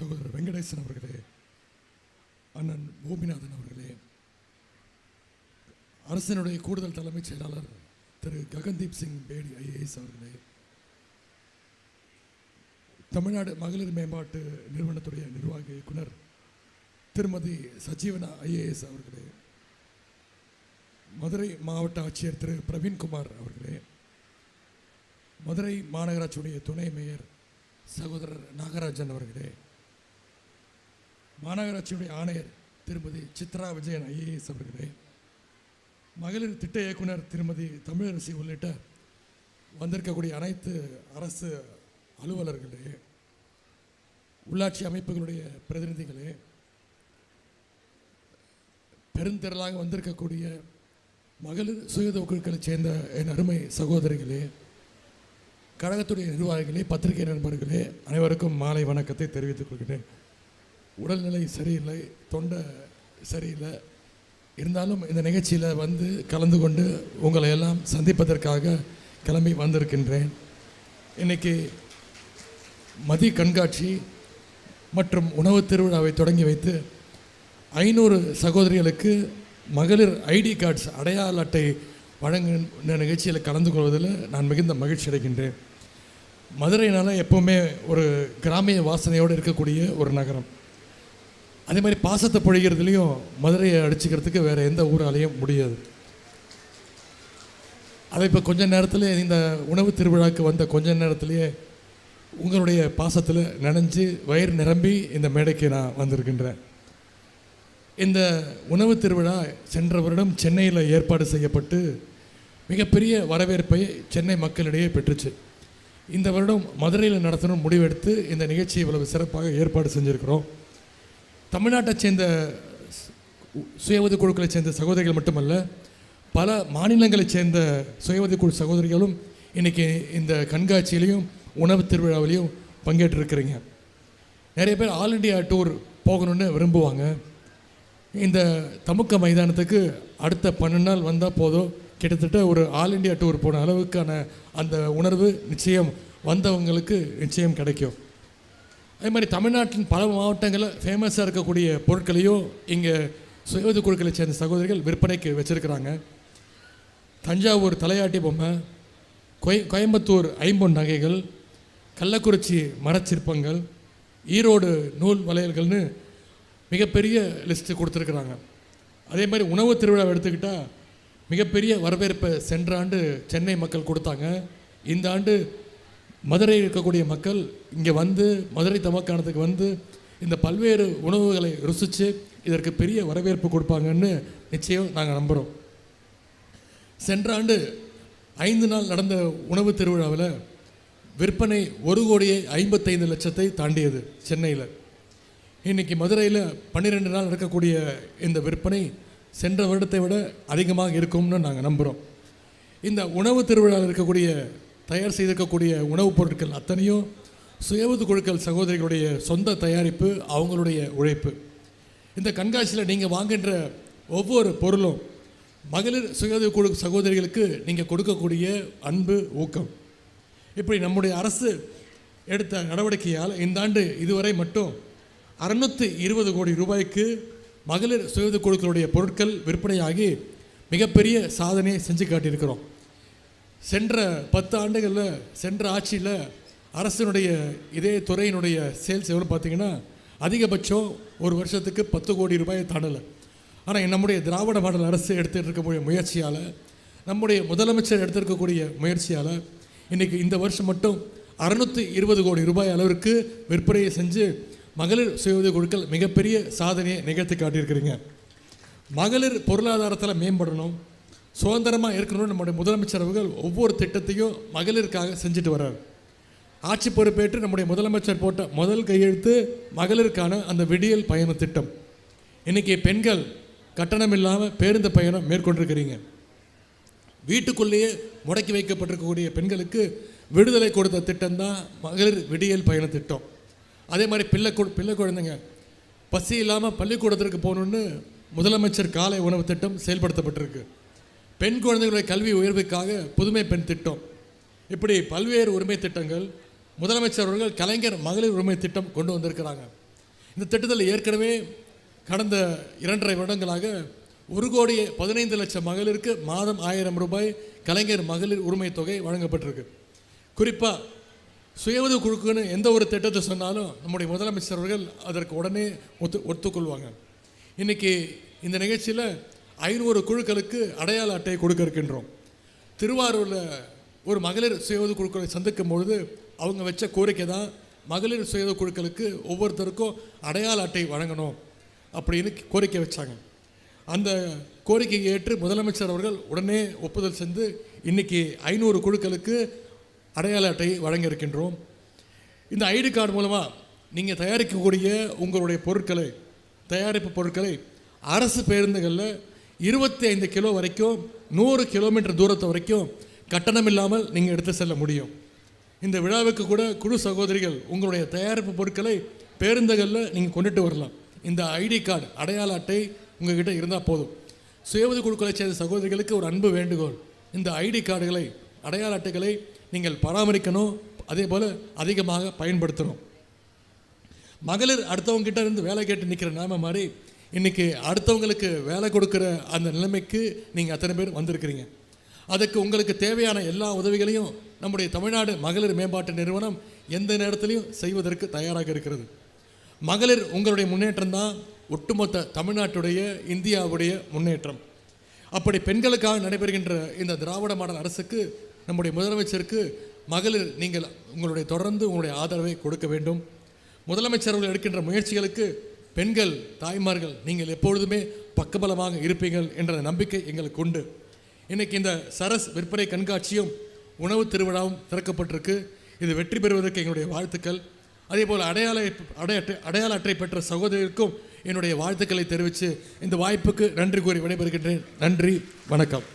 சகோதரர் வெங்கடேசன் அவர்களே அண்ணன் பூமிநாதன் அவர்களே அரசினுடைய கூடுதல் தலைமைச் செயலாளர் திரு ககன்தீப் சிங் பேடி ஐஏஎஸ் அவர்களே தமிழ்நாடு மகளிர் மேம்பாட்டு நிறுவனத்துடைய நிர்வாக இயக்குனர் திருமதி சஜீவனா ஐஏஎஸ் அவர்களே மதுரை மாவட்ட ஆட்சியர் திரு பிரவீன்குமார் அவர்களே மதுரை மாநகராட்சியுடைய துணை மேயர் சகோதரர் நாகராஜன் அவர்களே மாநகராட்சியுடைய ஆணையர் திருமதி சித்ரா விஜயன் ஐஏஎஸ் அவர்களே மகளிர் திட்ட இயக்குனர் திருமதி தமிழரசி உள்ளிட்ட வந்திருக்கக்கூடிய அனைத்து அரசு அலுவலர்களே உள்ளாட்சி அமைப்புகளுடைய பிரதிநிதிகளே பெருந்திரளாக வந்திருக்கக்கூடிய மகளிர் சுயதொ குழுக்களைச் சேர்ந்த என் அருமை சகோதரிகளே கழகத்துடைய நிர்வாகிகளே பத்திரிகை நண்பர்களே அனைவருக்கும் மாலை வணக்கத்தை தெரிவித்துக் கொள்கிறேன். உடல்நிலை சரியில்லை தொண்டை சரியில்லை. இருந்தாலும் இந்த நிகழ்ச்சியில் வந்து கலந்து கொண்டு உங்களை எல்லாம் சந்திப்பதற்காக கிளம்பி வந்திருக்கின்றேன். இன்னைக்கு மதி கண்காட்சி மற்றும் உணவு திருவிழாவை தொடங்கி வைத்து ஐநூறு சகோதரிகளுக்கு மகளிர் ஐடி கார்ட்ஸ் அடையாள அட்டை வழங்குகின்ற நிகழ்ச்சியில் கலந்து கொள்வதில் நான் மிகுந்த மகிழ்ச்சி அடைகின்றேன். மதுரைனால எப்போவுமே ஒரு கிராமிய வாசனையோடு இருக்கக்கூடிய ஒரு நகரம். அதே மாதிரி பாசத்தை பொழிகிறதுலையும் மதுரையை அடிச்சுக்கிறதுக்கு வேறு எந்த ஊராலையும் முடியாது. அதை இப்போ கொஞ்ச நேரத்தில் இந்த உணவு திருவிழாக்கு வந்த கொஞ்ச நேரத்திலேயே உங்களுடைய பாசத்தில் நனைஞ்சு வயிறு நிரம்பி இந்த மேடைக்கு நான் வந்திருக்கின்றேன். இந்த உணவு திருவிழா சென்ற வருடம் சென்னையில் ஏற்பாடு செய்யப்பட்டு மிகப்பெரிய வரவேற்பை சென்னை மக்களிடையே பெற்றுச்சு. இந்த வருடம் மதுரையில் நடத்தணும் முடிவெடுத்து இந்த நிகழ்ச்சியை இவ்வளவு சிறப்பாக ஏற்பாடு செஞ்சுருக்கிறோம். தமிழ்நாட்டை சேர்ந்த சுய உதவி குழுக்களை சேர்ந்த சகோதரிகள் மட்டுமல்ல பல மாநிலங்களைச் சேர்ந்த சுய உதவி குழு சகோதரிகளும் இன்றைக்கி இந்த கண்காட்சியிலையும் உணவு திருவிழாவிலையும் பங்கேற்றிருக்கிறீங்க. நிறைய பேர் ஆல் இண்டியா டூர் போகணுன்னு விரும்புவாங்க. இந்த தமுக்க மைதானத்துக்கு அடுத்த பன்னெண்டு நாள் வந்தால் போதும். கிட்டத்தட்ட ஒரு ஆல் இண்டியா டூர் போன அளவுக்கான அந்த உணர்வு நிச்சயம் வந்தவங்களுக்கு நிச்சயம் கிடைக்கும். அதே மாதிரி தமிழ்நாட்டின் பல மாவட்டங்களில் ஃபேமஸாக இருக்கக்கூடிய பொருட்களையும் இங்கே சுயது குழுக்களை சேர்ந்த சகோதரிகள் விற்பனைக்கு வச்சுருக்கிறாங்க. தஞ்சாவூர் தலையாட்டி பொம்மை கோய கோயம்புத்தூர் ஐம்பொன் நகைகள் கள்ளக்குறிச்சி மரச்சிற்பங்கள் ஈரோடு நூல் வளையல்கள்னு மிகப்பெரிய லிஸ்ட்டு கொடுத்துருக்குறாங்க. அதே மாதிரி உணவு திருவிழாவை எடுத்துக்கிட்டால் மிகப்பெரிய வரவேற்பை சென்ற ஆண்டு சென்னை மக்கள் கொடுத்தாங்க. இந்த ஆண்டு மதுரையில் இருக்கக்கூடிய மக்கள் இங்கே வந்து மதுரை தமக்கானத்துக்கு வந்து இந்த பல்வேறு உணவுகளை ருசித்து இதற்கு பெரிய வரவேற்பு கொடுப்பாங்கன்னு நிச்சயம் நாங்கள் நம்புகிறோம் சென்ற ஆண்டு ஐந்து நாள் நடந்த உணவு திருவிழாவில் விற்பனை ஒரு கோடியே ஐம்பத்தைந்து லட்சத்தை தாண்டியது சென்னையில். இன்னைக்கு மதுரையில் பன்னிரெண்டு நாள் நடக்கக்கூடிய இந்த விற்பனை சென்ற வருடத்தை விட அதிகமாக இருக்கும்னு நாங்கள் நம்புகிறோம் இந்த உணவு திருவிழாவில் இருக்கக்கூடிய தயார் செய்திருக்கக்கூடிய உணவுப் பொருட்கள் அத்தனையும் சுயவது குழுக்கள் சகோதரிகளுடைய சொந்த தயாரிப்பு அவங்களுடைய உழைப்பு. இந்த கண்காட்சியில் நீங்கள் வாங்குகின்ற ஒவ்வொரு பொருளும் மகளிர் சுயஉதவி குழு சகோதரிகளுக்கு நீங்கள் கொடுக்கக்கூடிய அன்பு ஊக்கம். இப்படி நம்முடைய அரசு எடுத்த நடவடிக்கையால் இந்த ஆண்டு இதுவரை மட்டும் அறுநூத்தி இருபது கோடி ரூபாய்க்கு மகளிர் சுயது குழுக்களுடைய பொருட்கள் விற்பனையாகி மிகப்பெரிய சாதனையை செஞ்சு காட்டியிருக்கிறோம். சென்ற பத்து ஆண்டுகளில் சென்ற ஆட்சியில் அரசினுடைய இதே துறையினுடைய சேல்ஸ் எவ்வளோ பார்த்தீங்கன்னா அதிகபட்சம் ஒரு வருஷத்துக்கு பத்து கோடி ரூபாயை தாண்டலை. ஆனால் நம்முடைய திராவிட மாடல் அரசு எடுத்துகிட்டு இருக்கக்கூடிய முயற்சியால் நம்முடைய முதலமைச்சர் எடுத்திருக்கக்கூடிய முயற்சியால் இன்றைக்கி இந்த வருஷம் மட்டும் அறுநூற்றி இருபது கோடி ரூபாய் அளவிற்கு விற்பனையை செஞ்சு மகளிர் சுய உதவி குழுக்கள் மிகப்பெரிய சாதனையை நிகழ்த்தி காட்டியிருக்கிறீங்க. மகளிர் பொருளாதாரத்தில் மேம்படணும். சுதந்திரமாக இருக்கணும்னு நம்முடைய முதலமைச்சர் அவர்கள் ஒவ்வொரு திட்டத்தையும் மகளிருக்காக செஞ்சுட்டு வர்றார். ஆட்சி பொறுப்பேற்று நம்முடைய முதலமைச்சர் போட்ட முதல் கையெழுத்து மகளிருக்கான அந்த விடியல் பயண திட்டம். இன்றைக்கி பெண்கள் கட்டணம் இல்லாமல் பேருந்து பயணம் மேற்கொண்டிருக்கிறீங்க. வீட்டுக்குள்ளேயே முடக்கி வைக்கப்பட்டிருக்கக்கூடிய பெண்களுக்கு விடுதலை கொடுத்த திட்டம் தான் மகளிர் விடியல் பயண திட்டம். அதே மாதிரி பிள்ளை கு பிள்ளை குழந்தைங்க பசி இல்லாமல் பள்ளிக்கூடத்திற்கு போகணுன்னு முதலமைச்சர் காலை உணவு திட்டம் செயல்படுத்தப்பட்டிருக்கு. பெண் குழந்தைகளுடைய கல்வி உயர்வுக்காக புதுமை பெண் திட்டம். இப்படி பல்வேறு உரிமை திட்டங்கள் முதலமைச்சர் அவர்கள் கலைஞர் மகளிர் உரிமை திட்டம் கொண்டு வந்திருக்கிறாங்க. இந்த திட்டத்தில் ஏற்கனவே கடந்த இரண்டரை வருடங்களாக ஒரு கோடியே பதினைந்து லட்சம் மகளிருக்கு மாதம் ஆயிரம் ரூபாய் கலைஞர் மகளிர் உரிமை தொகை வழங்கப்பட்டிருக்கு. குறிப்பாக சுய உதவி குழுக்குன்னு எந்த ஒரு திட்டத்தை சொன்னாலும் நம்முடைய முதலமைச்சர் அவர்கள் அதற்கு உடனே ஒத்து ஒத்துக்கொள்வாங்க. இன்றைக்கி இந்த நிகழ்ச்சியில் ஐநூறு குழுக்களுக்கு அடையாள அட்டையை கொடுக்க இருக்கின்றோம் திருவாரூரில் ஒரு மகளிர் சுய குழுக்களை சந்திக்கும் பொழுது அவங்க வச்ச கோரிக்கை தான் மகளிர் சுய குழுக்களுக்கு ஒவ்வொருத்தருக்கும் அடையாள அட்டை வழங்கணும் அப்படின்னு கோரிக்கை வச்சாங்க. அந்த கோரிக்கையை ஏற்று முதலமைச்சர் அவர்கள் உடனே ஒப்புதல் செஞ்சு இன்னைக்கு ஐநூறு குழுக்களுக்கு அடையாள அட்டை வழங்க இருக்கின்றோம் இந்த ஐடி கார்டு மூலமாக நீங்கள் தயாரிக்கக்கூடிய உங்களுடைய பொருட்களை தயாரிப்பு பொருட்களை அரசு பேருந்துகளில் இருபத்தி ஐந்து கிலோ வரைக்கும் நூறு கிலோமீட்டர் தூரத்து வரைக்கும் கட்டணம் இல்லாமல் நீங்கள் எடுத்து செல்ல முடியும். இந்த விழாவுக்கு கூட குழு சகோதரிகள் உங்களுடைய தயாரிப்பு பொருட்களை பேருந்துகளில் நீங்கள் கொண்டுட்டு வரலாம். இந்த ஐடி கார்டு அடையாள அட்டை உங்ககிட்ட இருந்தால் போதும். சுயவது குழுக்களை சேர்ந்த சகோதரிகளுக்கு ஒரு அன்பு வேண்டுகோள். இந்த ஐடி கார்டுகளை அடையாள அட்டைகளை நீங்கள் பராமரிக்கணும். அதே போல் அதிகமாக பயன்படுத்தணும். மகளிர் அடுத்தவங்க கிட்ட இருந்து வேலை கேட்டு நிற்கிற நிலைமை மாதிரி இன்றைக்கி அடுத்தவங்களுக்கு வேலை கொடுக்குற அந்த நிலைமைக்கு நீங்கள் அத்தனை பேர் வந்திருக்கிறீங்க. அதுக்கு உங்களுக்கு தேவையான எல்லா உதவிகளையும் நம்முடைய தமிழ்நாடு மகளிர் மேம்பாட்டு நிறுவனம் எந்த நேரத்திலையும் செய்வதற்கு தயாராக இருக்கிறது. மகளிர் உங்களுடைய முன்னேற்றம் தான் ஒட்டுமொத்த தமிழ்நாட்டுடைய இந்தியாவுடைய முன்னேற்றம். அப்படி பெண்களுக்காக நடைபெறுகின்ற இந்த திராவிட மாடல் அரசுக்கு நம்முடைய முதலமைச்சருக்கு மகளிர் நீங்கள் உங்களுடைய தொடர்ந்து உங்களுடைய ஆதரவை கொடுக்க வேண்டும். முதலமைச்சர் அவர்கள் எடுக்கின்ற முயற்சிகளுக்கு பெண்கள் தாய்மார்கள் நீங்கள் எப்பொழுதுமே பக்கபலமாக இருப்பீர்கள் என்ற நம்பிக்கை எங்களுக்கு உண்டு. இன்னைக்கு இந்த சரஸ் விற்பனை கண்காட்சியும் உணவு திருவிழாவும் திறக்கப்பட்டிருக்கு. இது வெற்றி பெறுவதற்கு எங்களுடைய வாழ்த்துக்கள். அதேபோல் அடையாள அடைய அடையாள அட்டை பெற்ற சகோதரருக்கும் என்னுடைய வாழ்த்துக்களை தெரிவித்து இந்த வாய்ப்புக்கு நன்றி கூறி விடைபெறுகின்றேன். நன்றி வணக்கம்.